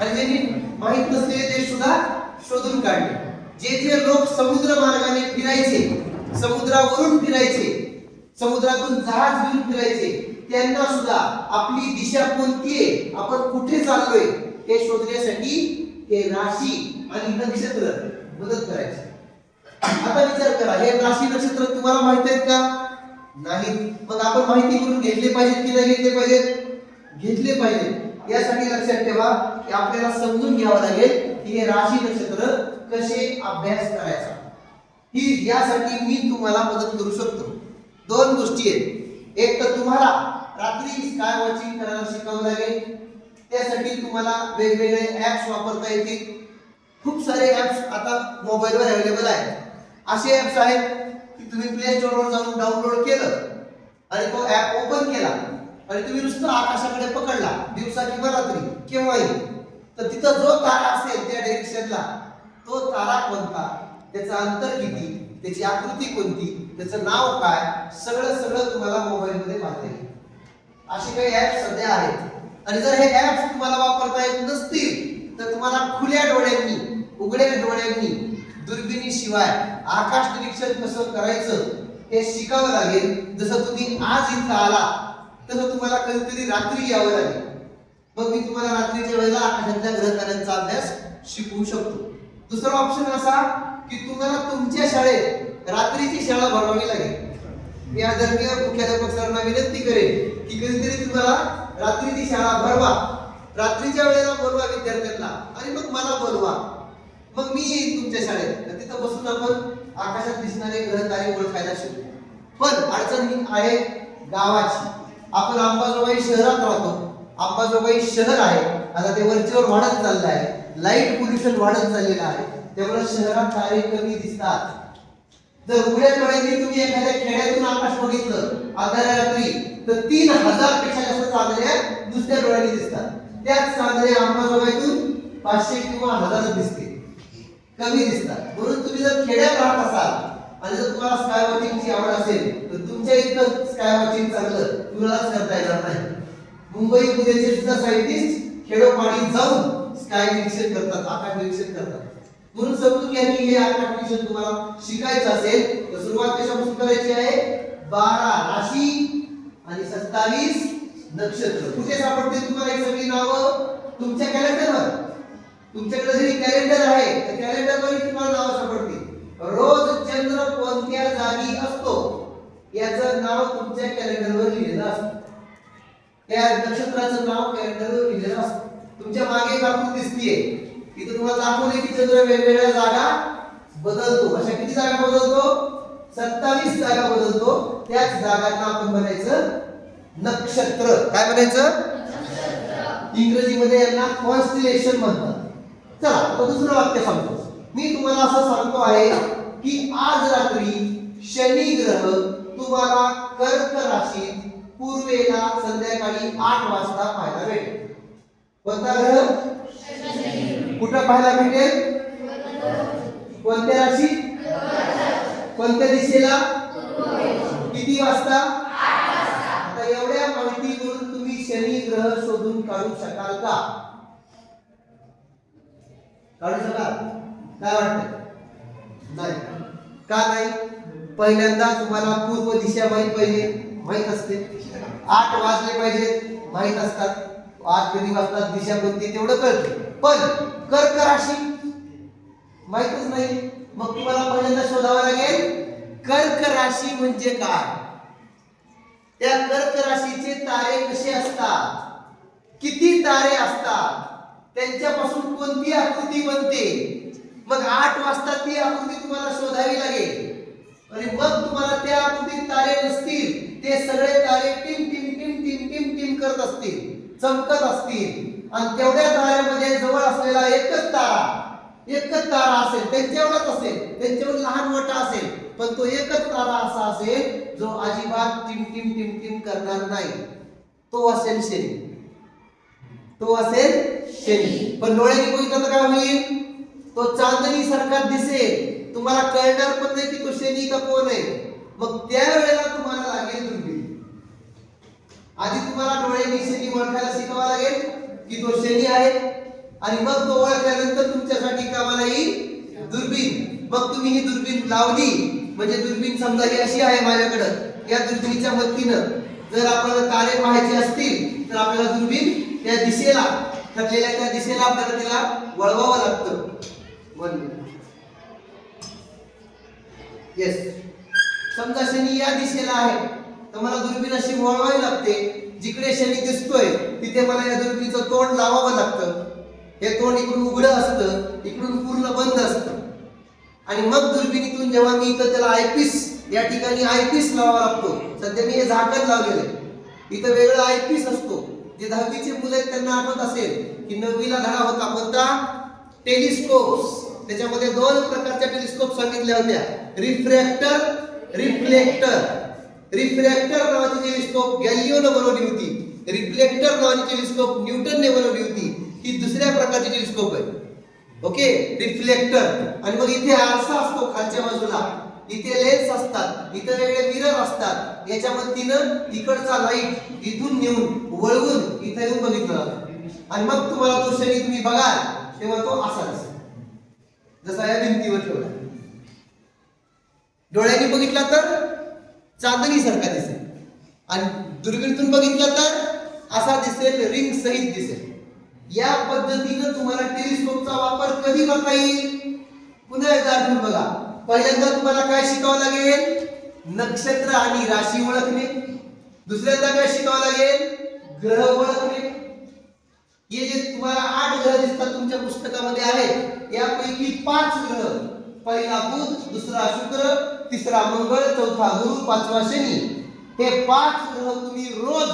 आणि ज्यांनी माहीत नसलेले ते सुद्धा शोधून काढले. जे जे लोक समुद्र मार्गाने फिरायचे समुद्रावरून फिरायचे समुद्रातून जहाज घेऊन फिरायचे त्यांना सुद्धा आपली दिशा कोणती आहे आपण कुठे चाललोय हे शोधण्यासाठी हे राशी आणि नक्षत्र मदत करायचे. आता विचार करा हे राशी नक्षत्र तुम्हाला माहीत आहेत का? नाही. मग आपण माहिती करून घेतले पाहिजेत की नाही घेतले पाहिजेत? घेतले पाहिजे यासाठी लक्षात ठेवा हे आपल्याला समजून घ्यावं लागेल की हे राशी नक्षत्र कसे अभ्यास करायचा. ही यासाठी मी तुम्हाला मदत करू शकतो. दोन गोष्टी आहेत. एक तर तुम्हाला रात्री काय वॉचिंग करायला शिकावं लागेल. त्यासाठी तुम्हाला वेगवेगळे ऍप्स वापरता येतील. खूप सारे ऍप्स आता मोबाईलवर अवेलेबल आहेत. असे ऍप्स आहेत की तुम्ही प्ले स्टोअरवर जाऊन डाउनलोड केलं आणि तो ऍप ओपन केला आणि तुम्ही नुसतं आकाशाकडे पकडला दिवसा किंवा रात्री केव्हाही. तर तिथं जो तारा असेल त्या डायरेक्शनला तो तारा कोणता? त्याचं अंतर किती? त्याची आकृती कोणती? त्याचं नाव काय? सगळं सगळं तुम्हाला मोबाईलमध्ये पाहता येईल. असे काही ॲप्स सध्या आहेत. आणि जर हे ऍप्स तुम्हाला वापरता येत नसतील तर तुम्हाला खुल्या डोळ्यांनी उघड्या डोळ्यांनी दुर्बिणीशिवाय आकाश निरीक्षण कसं करायचं हे शिकावं लागेल. जसं तुम्ही आज इथं आला तसं तुम्हाला कधीतरी रात्री यावं लागेल. मग मी तुम्हाला रात्रीच्या वेळेला आकाशातल्या ग्रहताऱ्यांचा अभ्यास शिकवू शकतो. दुसरा ऑप्शन असा की तुम्हाला तुमच्या शाळेत रात्रीची शाळा भरवावी लागेल. मी आदरणीय मुख्याध्यापक सरांना विनंती करेन की कधीतरी तुम्हाला रात्रीची शाळा भरवा. रात्रीच्या वेळेला बोलवा विद्यार्थ्यांना आणि मग मला बोलवा. मग मी येईन तुमच्या शाळेत. तिथं बसून आपण आकाशात दिसणारे ग्रह तारे ओळखायला शिकू. पण अडचण ही आहे गावाची. आपण अंबाजोबाई शहरात राहतो. अंबाजोगाई शहर आहे. आता ते वरचेवर वाढत चाललं आहे. लाइट पोल्युशन वाढत चाललेलं आहे. त्यामुळे शहरात तारे कमी दिसतात. जर उघड्या डोळ्यांनी तुम्ही एखाद्या खेड्यातून आकाश बघितलं अर्ध्या रात्री तर तीन हजारपेक्षा जास्त चांदण्या दुसऱ्या डोळ्यांनी दिसतात. त्याच चांदण्या अंबाजोगाईतून पाचशे किंवा हजार दिसते. कमी दिसतात. म्हणून तुम्ही जर खेड्यात राहत असाल आणि जर तुम्हाला स्काय वॉचिंगची आवड असेल तर तुमच्या इथं स्काय वॉचिंग चांगलं तुम्हालाच करता येणार नाही. मुंबई पुण्याचे सुद्धा सायंटिस्ट खेडोपाडी जाऊन स्काय निरीक्षण करतात आकाश निरीक्षण करतात. म्हणून समजून घ्या की हे आकाश निरीक्षण तुम्हाला शिकायचं असेल तर सुरुवात कशापासून करायची आहे? बारा राशी आणि सत्तावीस नक्षत्र. कुठे सापडतील तुम्हाला ही सगळी नावं? तुमच्या कॅलेंडरवर तुमच्याकडे जरी कॅलेंडर आहे तर कॅलेंडरवर तुम्हाला नावं सापडतील. रोज चंद्र कोणत्या जागी असतो? याचं नाव तुमच्या कॅलेंडरवर लिहिलेलं असतं. त्या नक्षत्राचं नाव कॅलेंडरवर लिहिलेलं असतं तुमच्या मागे एक आकृती दिसतीये. इथं तुम्हाला दाखवले की चंद्र वेगवेगळ्या जागा बदलतो. अशा किती जागा बदलतो? सत्तावीस जागा बदलतो. त्याच जागांना आपण म्हणायचं नक्षत्र. काय म्हणायचं? इंग्रजीमध्ये यांना कॉन्स्टिलेशन म्हणतात. चला आता दुसरं वाक्य सांगतो. मी तुम्हाला असं सांगतो आहे की आज रात्री शनी ग्रह तुम्हाला कर्क राशीत पूर्वेला संध्याकाळी आठ वाजता पाहायला भेटेल. कोणता ग्रह? कुठं पाहायला भेटेल? कोणत्या राशी? कोणत्या दिशेला? किती वाजता? आता एवढ्या माहितीवरून तुम्ही शनी ग्रह शोधून काढू शकाल का? काढू शकाल? काय वाटत नाही. का नाही? पहिल्यांदा तुम्हाला पूर्व दिशा माहीत पाहिजे. माहीत असते. आठ वाजले पाहिजेत माहीत असतात. आज कधी वाजतात दिशा कोणती तेवढं कळतं. पण कर्क राशी माहितच नाही. मग तुम्हाला पहिल्यांदा शोधावं लागेल कर्क राशी म्हणजे काय? त्या कर्क राशीचे तारे कसे असतात? किती तारे असतात? त्यांच्यापासून कोणती आकृती बनते? मग आठ वाजता ती आकृती तुम्हाला शोधावी लागेल. आणि मग तुम्हाला त्या आकृतीत तारे नसतील. ते सगळे तारे टिम टिम टिम टिम टिम टिम करत असतील. चमकत असतील. आणि तेवढ्या ताऱ्यामध्ये जवळ असलेला एकच तारा एकच तारा असेल त्यांच्यावरच असेल त्यांच्यावर लहान मोठा असेल पण तो एकच तारा असा असेल जो अजिबात टिम टिम टिम टिम करणार नाही. तो असेल शनी. तो असेल शनी. पण डोळ्याने बघितलं तर काय होईल तो चांदणी सारखा दिसेल. तुम्हाला कळणार पण नाही की तो शनी का कोण आहे. मग त्यावेळेला तुम्हाला लागेल दुर्बीण. आधी तुम्हाला डोळ्यांनी शनी ओळखायला शिकावा लागेल की तो शनी आहे. आणि मग तो ओळखल्यानंतर तुमच्यासाठी कामाला येईल दुर्बीण. मग तुम्ही ही दुर्बीण लावली. म्हणजे दुर्बीन समजा ही अशी आहे माझ्याकडं. या दुर्बिणीच्या मदतीनं जर आपल्याला तारे पाहायचे असतील तर आपल्याला दुर्बीण त्या दिशेला ठरलेल्या त्या दिशेला आपल्याला त्याला वळवावं लागतं. वन. येस समजा शनी या दिशेला आहे तर मला दुर्बीण अशी वळवावी लागते. जिकडे शनी दिसतोय तिथे मला या दुर्बिणीचं तोंड लावावं लागतं. हे तोंड इकडून उघडं असतं इकडून पूर्ण बंद असतं. आणि मग दुर्बिणीतून जेव्हा मी इथं त्याला आयपीस या ठिकाणी आयपीस लावावा लागतो. सध्या मी हे झाकण लावलेलं आहे. इथं वेगळं आयपीस असतो. जे दहावीचे मुलं आहेत त्यांना आठवत असेल की नववीला धडा होता कोणता? टेलिस्कोप्स त्याच्यामध्ये दोन प्रकारच्या टेलिस्कोप सांगितल्या होत्या. रिफ्रॅक्टर रिफ्लेक्टर. रिफ्रॅक्टर नावाची टेलिस्कोप गॅलिओनं बनवली होती. रिफ्लेक्टर नावाची टेलिस्कोप न्यूटनने बनवली होती. ही दुसऱ्या प्रकारची टेलिस्कोप आहे. ओके? रिफ्लेक्टर. आणि मग इथे आरसा असतो खालच्या बाजूला. इथे लेन्स असतात. इथे वेगळे मिरर असतात. याच्या मदतीनं तिकडचा लाइट इथून नेऊन वळवून इथे येऊन बघितलं. आणि मग तुम्हाला तो शरीर तुम्ही बघाल. तेव्हा तो असा दिसेल जसा या भिंतीवर ठेवला डोळ्यांनी बघितला तर चांदणी सारखा दिसेल. आणि दुर्बिणतून बघितला तर असा दिसेल रिंग सहित दिसेल. या पद्धतीनं तुम्हाला टेलिस्कोपचा वापर कधी करता येईल? पुन्हा एकदा अजून बघा. पहिल्यांदा तुम्हाला काय शिकावं लागेल? नक्षत्र आणि राशी ओळखणे. दुसऱ्यांदा काय शिकावं लागेल? ग्रह ओळखणे. हे जे तुम्हाला आठ ग्रह दिसतात तुमच्या पुस्तकामध्ये आहेत यापैकी पाच ग्रह. पहिला बुध दुसरा शुक्र तिसरा मंगळ चौथा गुरु पाचवा शनी. हे पाच ग्रह तुम्ही रोज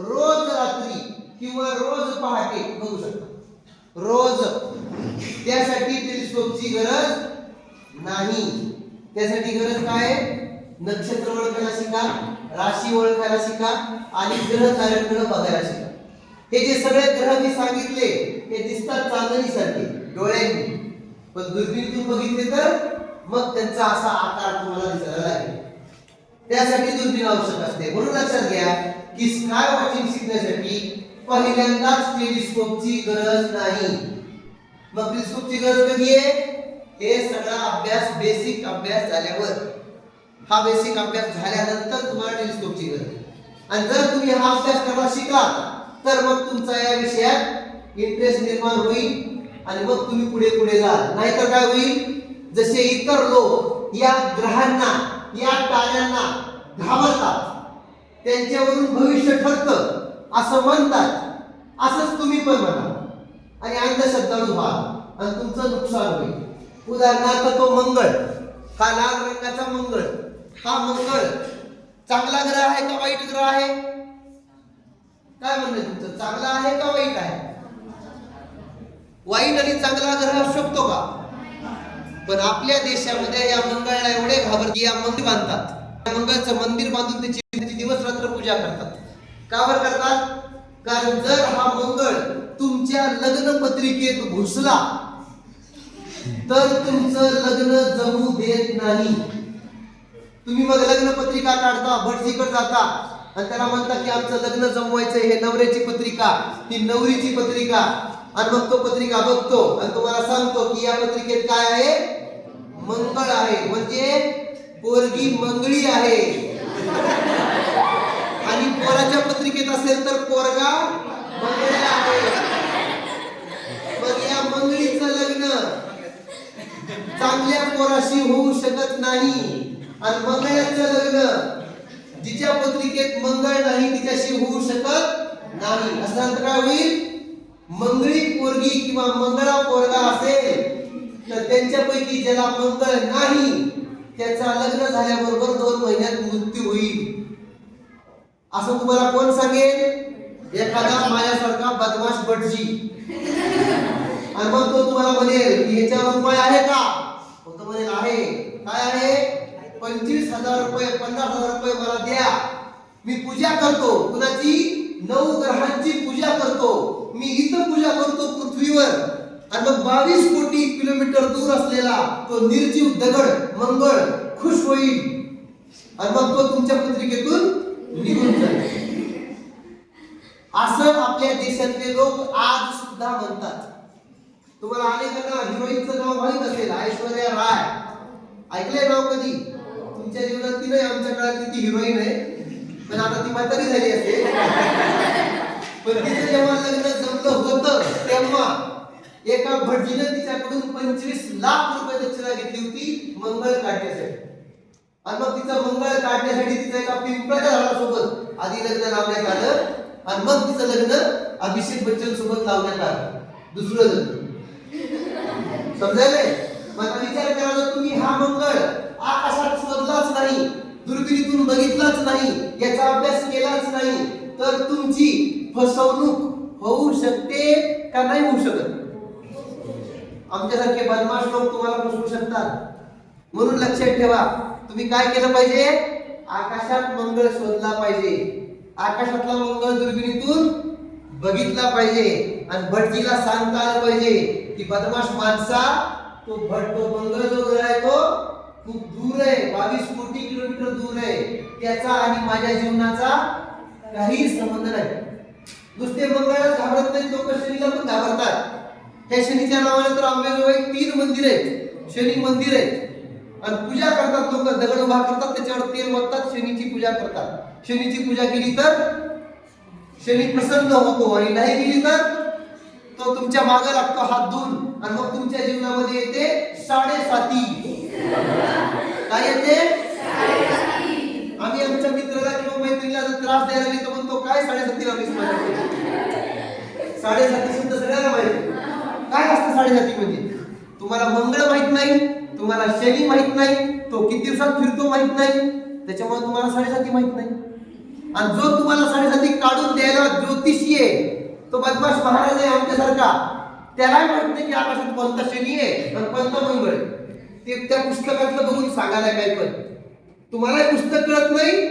रोज रात्री किंवा रोज पहाटे बघू शकता. रोज. त्यासाठी टेलिस्कोपची गरज नाही. त्यासाठी गरज काय नक्षत्र ओळखायला शिका राशी ओळखायला शिका आणि ग्रह कार्यक्रम बघायला शिका. हे जे सगळे ग्रह मी सांगितले ते दिसतात चांदणीसारखे. डोळ्यांनी पण दुर्बिणीतून बघितले तर मग त्यांचा असा आकार तुम्हाला दिसायला लागेल. त्यासाठी दुर्बीण आवश्यक असते. म्हणून लक्षात घ्या की स्काय वॉचिंग शिकण्यासाठी पहिल्यांदाच टेलिस्कोपची गरज नाही. मग टेलिस्कोपची गरज कधी आहे? हे सगळा अभ्यास बेसिक अभ्यास झाल्यावर. हा बेसिक अभ्यास झाल्यानंतर तुम्हाला टेलिस्कोपची गरज आहे. आणि जर तुम्ही हा अभ्यास करायला शिकला तर मग तुमचा या विषयात इंटरेस्ट निर्माण होईल. आणि मग तुम्ही पुढे पुढे जाल. नाहीतर काय होईल? जसे इतर लोक या ग्रहांना या ताऱ्यांना घाबरतात त्यांच्यावरून भविष्य ठरतं असं म्हणतात. असंच तुम्ही पण म्हणा. आणि अंधश्रद्धाळू व्हा. आणि तुमचं नुकसान होईल. उदाहरणार्थ तो मंगळ हा लाल रंगाचा मंगळ हा मंगळ चांगला ग्रह आहे का वाईट ग्रह आहे? काय म्हणणं तुमचं? चांगला आहे का वाईट आहे? वाईट आणि चांगला ग्रह असू शकतो का? पण आपल्या देशामध्ये या मंगळला एवढे घाबर की या मंदिर बांधतात. या मंगळचं मंदिर बांधून त्याची त्याची दिवस रात्र पूजा करतात. का बरं करतात? कारण जर हा मंगळ तुमच्या लग्न पत्रिकेत घुसला तर तुमचं लग्न जमू देत नाही. तुम्ही मग लग्न पत्रिका काढता भटजीकडे जाता आणि त्याला म्हणता की आमचं लग्न जमवायचं हे नवऱ्याची पत्रिका ही नवरीची पत्रिका. आणि मग तो पत्रिका बघतो आणि तुम्हाला सांगतो की या पत्रिकेत काय आहे? मंगळ आहे. म्हणजे पोरगी मंगळी आहे. आणि पोराच्या पत्रिकेत असेल तर पोरगा मंगळी आहे. मग या मंगळीचं लग्न चांगल्या पोराशी होऊ शकत नाही. आणि मंगळाचं लग्न जिच्या पत्रिकेत मंगळ नाही तिच्याशी होऊ शकत नाही. असं काय होईल? मंगळी पोरगी किंवा मंगळा पोरगा असेल तर त्यांच्यापैकी ज्याला मंगळ नाही त्याचा लग्न झाल्याबरोबर दोन महिन्यात मृत्यू होईल. असं तुम्हाला कोण सांगेल? एखादा माझ्यासारखा बदमाश भटजी. आणि मग तो तुम्हाला म्हणेल की ह्याच्यावर उपाय आहे का? तो म्हणेल आहे. काय आहे? पंचवीस हजार रुपये पन्नास हजार रुपये मला द्या. मी पूजा करतो. कुणाची? नऊ ग्रहांची पूजा करतो. मी इथं पूजा करतो पृथ्वीवर. आणि मग बावीस कोटी किलोमीटर दूर असलेला तो निर्जीव दगड मंगळ खुश होईल. आणि मग तो तुमच्या पत्रिकेतून निघून जाईल. असं आपल्या देशातले लोक आज सुद्धा म्हणतात. तुम्हाला अनेकांना हिरोईनचं नाव माहीत असेल ऐश्वर्या राय. ऐकलंय नाव कधी? तुमच्या जीवनात ती नाही? आमच्या काळात ती हिरोईन आहे. पण आता ती म्हातारी झाली असेल. पण तिचं जेव्हा लग्न जमलं होतं तेव्हा एका भटजीनं तिच्याकडून पंचवीस लाख रुपये दक्षिणा घेतली होती मंगळ काढण्यासाठी. आणि मग तिचं मंगळ काढण्यासाठी तिचं एका पिंपळाच्या झाडासोबत आधी लग्न लावण्यात आलं आणि मग तिचं लग्न अभिषेक बच्चन सोबत लावण्यात आलं. दुसरं लग्न. समजायलंय? मग विचार करायला तुम्ही हा मंगळ आकाशात शोधलाच नाही दुर्बिणीतून बघितलाच नाही याचा अभ्यास केलाच नाही तर तुमची फसवणूक होऊ शकते का नाही होऊ शकत? आमच्यासारखे बदमाश लोक तुम्हाला फसवू शकतात. म्हणून लक्षात ठेवा तुम्ही काय केलं पाहिजे? आकाशात मंगळ शोधला पाहिजे. आकाशातला मंगळ दुर्बिणीतून बघितला पाहिजे आणि भटजीला सांगता आलं पाहिजे की बदमाश माणसा तो भट तो मंगळ जो ग्रह आहे तो खूप दूर आहे. बावीस कोटी किलोमीटर दूर आहे. त्याचा आणि माझ्या जीवनाचा काही संबंध नाही. नुसते मंगळाला घाबरत नाही लोक शनीला पण घाबरतात. त्या शनीच्या नावाने तर अंबेजोगाई तीन मंदिर आहेत. शनी मंदिर आहे. आणि पूजा करतात लोक दगड उभा करतात त्याच्यावर तेल मधतात शनीची पूजा करतात. शनीची पूजा केली तर? शनी प्रसन्न होतो आणि नाही केली तर? तो तुमच्या मागे लागतो हात धुवून. आणि मग तुमच्या जीवनामध्ये येते साडेसाती. काय येते आम्ही आमच्या मित्राला किंवा तास द्यायला लागली तर म्हणतो काय साडेसाती लावलीस माझ्या साडेसाती सुद्धा सगळ्यांना माहिती काय असतं साडेसाती म्हणजे? तुम्हाला मंगळ माहीत नाही तुम्हाला शनी माहीत नाही तो किती दिवसात फिरतो माहीत नाही. त्याच्यामुळे तुम्हाला साडेसाती माहीत नाही. आणि जो तुम्हाला साडेसाती काढून द्यायला ज्योतिषी आहे तो बदमाश महाराज आहे आमच्यासारखा. त्याला माहीत नाही की आकाशात कोणता शनी आहे आणि कोणता मंगळ आहे. ते त्या पुस्तकातलं बघून सांगायला काय पण. तुम्हाला पुस्तक कळत नाही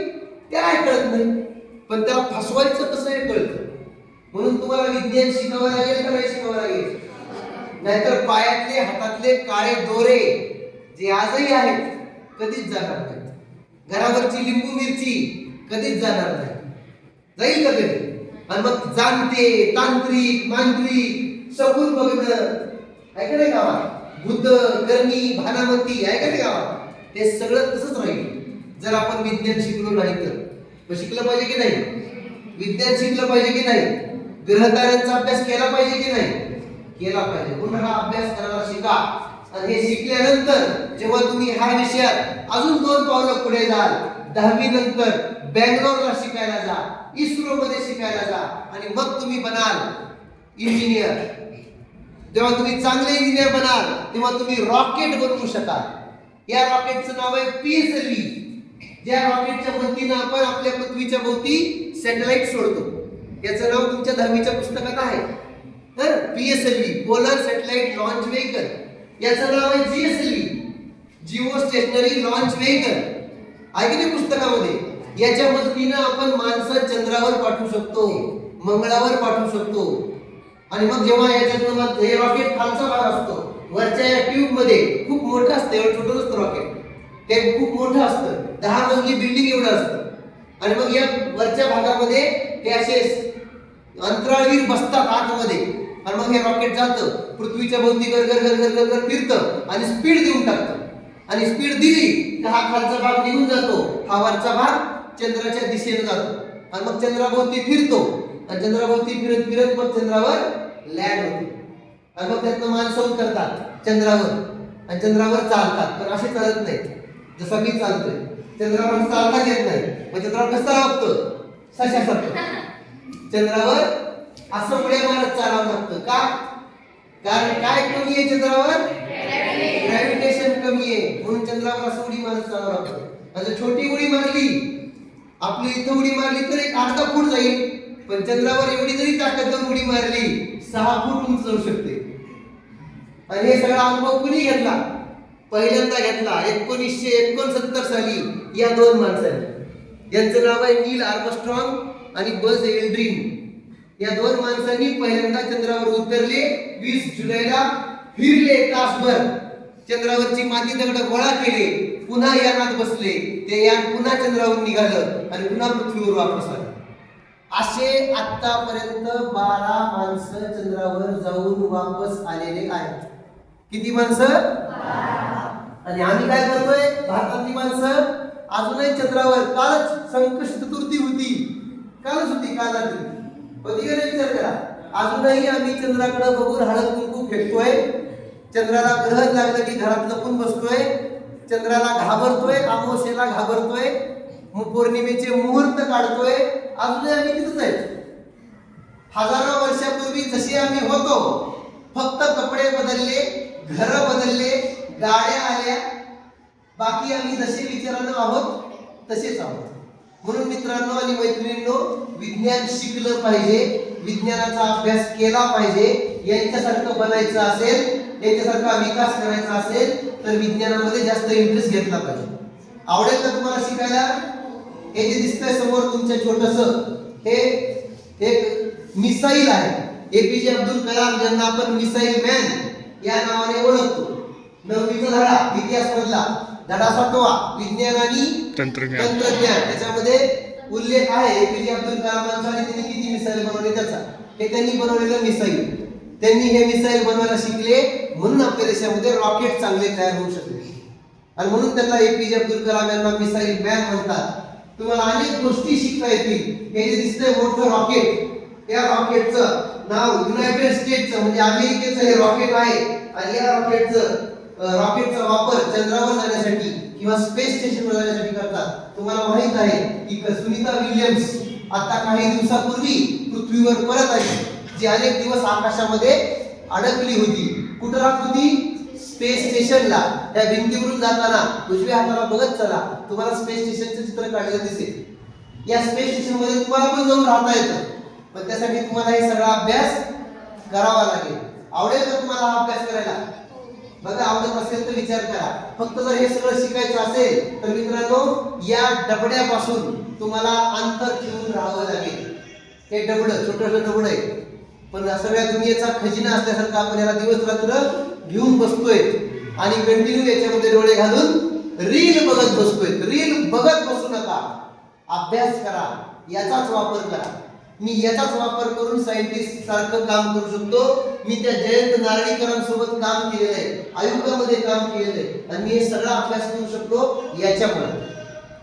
त्याला कळत नाही. पण त्याला फसवायचं कसं हे कळतं? म्हणून तुम्हाला विज्ञान शिकावं लागेल का नाही शिकावं लागेल? नाहीतर पायातले हातातले काळे दोरे जे आजही आहेत कधीच जाणार नाही घरावरची लिंबू मिरची कधीच जाणार नाही जाईल का कधी? आणि मग जाणते तांत्रिक मांत्रिक सगून बघणं. ऐका नाही गावात? बुद्ध करणी भानामती ऐका नाही गावात? हे सगळं तसंच राहील. जर आपण विज्ञान शिकलो नाही तर. मग शिकलं पाहिजे की नाही? विज्ञान शिकलं पाहिजे की नाही? ग्रहताऱ्यांचा अभ्यास केला पाहिजे की नाही? केला पाहिजे. म्हणून हा अभ्यास करायला शिका. आणि हे शिकल्यानंतर जेव्हा तुम्ही ह्या विषयात अजून दोन पावलं पुढे जाल दहावी नंतर बँगलोरला शिकायला जा इस्रो मध्ये शिकायला जा आणि मग तुम्ही बनाल इंजिनियर. जेव्हा तुम्ही चांगले इंजिनियर बनाल तेव्हा तुम्ही रॉकेट बनवू शकाल. या रॉकेटचं नाव आहे पीएसएलव्ही ज्या रॉकेटच्या मदतीनं आपण आपल्या पृथ्वीच्या भोवती सॅटेलाइट सोडतो. याचं नाव तुमच्या दहावीच्या पुस्तकात आहे. तर PSLV polar satellite launch vehicle याचं नाव आहे GSLV geostationary launch vehicle ऐकले पुस्तकामध्ये? याच्या मदतीनं आपण माणसं चंद्रावर पाठवू शकतो मंगळावर पाठवू शकतो. आणि मग जेव्हा याच्यातून हे रॉकेट खालचा भाग असतो वरच्या या ट्यूबमध्ये खूप मोठं असतं एवढं छोटं असतं रॉकेट ते खूप मोठं असतं. दहा मजली बिल्डिंग एवढं असतं. आणि मग या वरच्या भागामध्ये ते असे अंतराळवीर बसतात आतमध्ये. आणि मग हे रॉकेट जातं पृथ्वीच्या भोवती गर गर गर गर गर गर फिरतं आणि स्पीड देऊन टाकतं. आणि स्पीड दिली तर हा खालचा भाग निघून जातो. हा वरचा भाग चंद्राच्या दिशेने जातो. आणि मग चंद्राभोवती फिरतो. आणि चंद्राभोवती फिरत फिरत मग चंद्रावर लँड होतो. आणि मग त्यातनं माणसं उतरतात चंद्रावर. आणि चंद्रावर चालतात. पण असे चालत नाही. जसं मी चालतोय. चंद्रावर चालताच येत नाही. मग चंद्रावर कसं लागतं सशासारखं. चंद्रावर असं पुढे मारत चालावं लागतं. का? कारण काय कमी आहे चंद्रावर? ग्रॅव्हिटेशन कमी आहे. म्हणून चंद्रावर असं उडी मारत चालावं लागतं. असं छोटी उडी मारली आपली इथं उडी मारली तर एक अर्धा फूट जाईल. पण चंद्रावर एवढी जरी ताकद उडी मारली सहा फूट उंच जाऊ शकते. आणि हे सगळा अनुभव कुणी घेतला? पहिल्यांदा घेतला. एकोणीसशे एकोणसत्तर साली. या दोन माणसांनी. यांचं नाव आहे नील आर्मस्ट्रॉंग आणि बज एल्ड्रिन. या दोन माणसांनी पहिल्यांदा चंद्रावर उतरले वीस जुलैला फिरले तासभर. चंद्रावरची माती दगड गोळा केले पुन्हा यानात बसले. ते यान पुन्हा चंद्रावर निघालं आणि पुन्हा पृथ्वीवर वापस आलं. असे आतापर्यंत बारा माणसं चंद्रावर जाऊन वापस आलेले आहेत. किती माणसं? आणि आम्ही काय करतोय? भारतातली माणसं? अजूनही चंद्रावर कालच संकष्ट चतुर्थी होती. कालच होती काल रात्री. होती का नाही विचार करा. अजूनही आम्ही चंद्राकडे बघून हळद कुंकू फेकतोय. चंद्राला ग्रह लागलं की घरात लपून बसतोय. चंद्राला घाबरतोय अमावस्येला घाबरतोय. मग पौर्णिमेचे मुहूर्त काढतोय. अजूनही आम्ही तिथंच आहे. हजारो वर्षापूर्वी जसे आम्ही होतो फक्त कपडे बदलले घर बदलले गाड्या आल्या बाकी आम्ही जसे विचारानं आहोत तसेच आहोत. म्हणून मित्रांनो आणि मैत्रिणींनो विज्ञान शिकलं पाहिजे विज्ञानाचा अभ्यास केला पाहिजे यांच्यासारखं बनायचं असेल यांच्यासारखा विकास करायचा असेल तर विज्ञानामध्ये जास्त इंटरेस्ट घेतला पाहिजे. आवडेल का तुम्हाला शिकायला? हे जे दिसतंय समोर तुमचं छोटस हे एक मिसाईल आहे. एपीजे अब्दुल कलाम ज्यांना आपण मिसाईल मॅन या नावाने ओळखतो. नववीचा धडा इतिहास मधला. धडा सातवा विज्ञान आणि तंत्रज्ञान. तंत्रज्ञान. त्याच्यामध्ये उल्लेख आहे एपीजे अब्दुल कलामांचा आणि त्यांनी किती मिसाईल बनवले त्याचा. हे त्यांनी बनवलेलं मिसाईल. त्यांनी हे मिसाईल बनवायला शिकले म्हणून आपल्या देशामध्ये रॉकेट चांगले तयार होऊ शकले. आणि म्हणून त्यांना एपीजे अब्दुल कलाम यांना मिसाईल मॅन म्हणतात. तुम्हाला अनेक गोष्टी शिकता येतील. हे जे दिसतंय मोठं रॉकेट त्या रॉकेटचं नाव युनायटेड स्टेटचं म्हणजे अमेरिकेचं हे रॉकेट आहे. आणि या रॉकेटचं रॉकेटचा वापर चंद्रावर जाण्यासाठी किंवा स्पेस स्टेशनवर जाण्यासाठी करतात. तुम्हाला माहीत आहे की सुनीता विल्यम्स आता काही दिवसापूर्वी पृथ्वीवर परत आली. जी अनेक दिवस आकाशामध्ये अडकली होती. कुठं राहत होती? स्पेस स्टेशनला त्या भिंतीवरून जाताना उजव्या हाताला बघत चला. तुम्हाला स्पेस स्टेशनचं चित्र काढलेलं दिसेल. या स्पेस स्टेशनमध्ये तुम्हाला पण जाऊन राहता येतं. पण त्यासाठी तुम्हाला हे सगळा अभ्यास करावा लागेल. आवडेल का तुम्हाला हा अभ्यास करायला? बघा आवडत असेल तर विचार करा. फक्त जर हे सगळं शिकायचं असेल तर मित्रांनो या डबड्यापासून तुम्हाला अंतर ठेवून राहावं लागेल. हे डबडं छोटस डबड आहे. पण सगळ्या दुनियेचा खजिना असल्यासारखं आपण याला दिवस रात्र घेऊन बसतोय. आणि कंटिन्यू याच्यामध्ये डोळे घालून रील बघत बसतोय. रील बघत बसू नका. अभ्यास करा. याचाच वापर करा. मी याचाच वापर करून सायंटिस्ट सारखं काम करू शकतो. मी त्या जयंत नारळीकरांसोबत काम केलेलं आहे आयुक्तामध्ये काम केलेलं आहे आणि मी हे सगळा अभ्यास करू शकतो याच्यामुळे.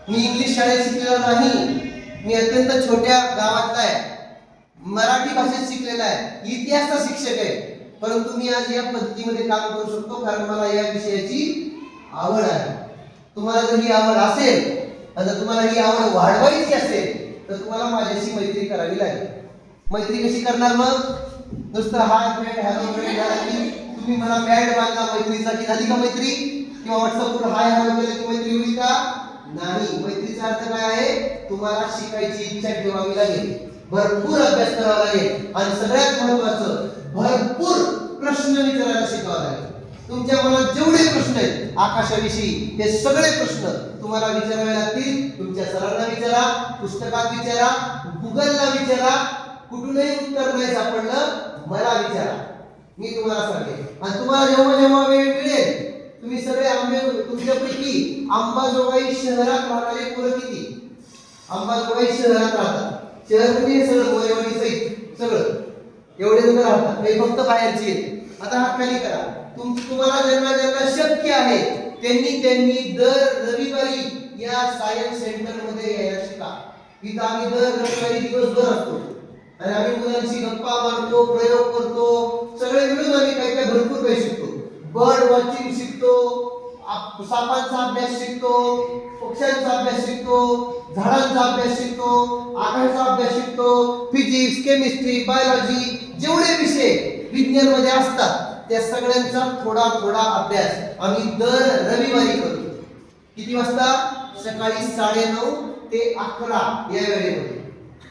मी इंग्लिश शाळेत शिकलेला नाही मी अत्यंत छोट्या गावातला आहे. मराठी भाषेत शिकलेला आहे. इतिहासचा शिक्षक आहे. परंतु मी आज या पद्धतीमध्ये काम करू शकतो कारण मला या विषयाची आवड आहे. तुम्हाला जर ही आवड असेल आणि तुम्हाला ही आवड वाढवायची असेल तर तुम्हाला माझ्याशी मैत्री करावी लागेल. मैत्री कशी करणार मग? नुसतं हाय फ्रेंड हॅलो फ्रेंड झाला की तुम्ही मला बॅड बांधला मैत्रीसाठी झाली का मैत्री? किंवा व्हॉट्सअपवर हाय हॅलो केलं की मैत्री होईल का? नाही. मैत्रीचा अर्थ काय आहे? तुम्हाला शिकायची इच्छा ठेवावी लागेल. भरपूर अभ्यास करावा लागेल. आणि सगळ्यात महत्वाचं भरपूर प्रश्न विचारायला शिकावा लागेल. तुमच्या मनात जेवढे प्रश्न आहेत आकाशाविषयी हे सगळे प्रश्न तुम्हाला विचारावे लागतील. तुमच्या सरांना विचारा पुस्तकात विचारा गुगलला विचारा कुठूनही उत्तर नाही सापडलं मला विचारा. मी तुम्हाला सांगेन. आणि तुम्हाला जेव्हा जेव्हा वेळ मिळेल तुम्ही सगळे आंबे तुमच्यापैकी अंबाजोगाई शहरात राहणारे पोरं किती? अंबाजोगाई शहरात राहतात. शहर म्हणजे सगळं मोरेवाडी सहित सगळं. एवढे जण राहतात. हे फक्त बाहेरचे आता हात खाली करा. तुम्हाला ज्यांना ज्यांना शक्य आहे त्यांनी त्यांनी दर रविवारी या सायन्स सेंटरमध्ये यायला शिका. इथं आम्ही दर रविवारी दिवसभर असतो. आणि आम्ही मुलांशी गप्पा मारतो प्रयोग करतो. सगळे मिळून आम्ही काही काही भरपूर काही शिकतो. बर्ड वॉचिंग शिकतो आप- सापांचा अभ्यास शिकतो पक्ष्यांचा अभ्यास शिकतो झाडांचा अभ्यास शिकतो आकाशाचा अभ्यास शिकतो फिजिक्स केमिस्ट्री बायोलॉजी जेवढे विषय विज्ञानमध्ये असतात त्या सगळ्यांचा थोडा थोडा अभ्यास आम्ही दर रविवारी करतो. किती वाजता? सकाळी साडेनऊ ते अकरा या वेळेमध्ये.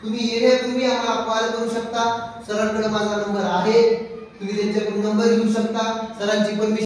तुम्ही येण्यापूर्वी आम्हाला कॉल करू शकता. सरांकडे माझा नंबर आहे. तुम्ही त्यांच्याकडून नंबर घेऊ शकता. सरांची परमिशन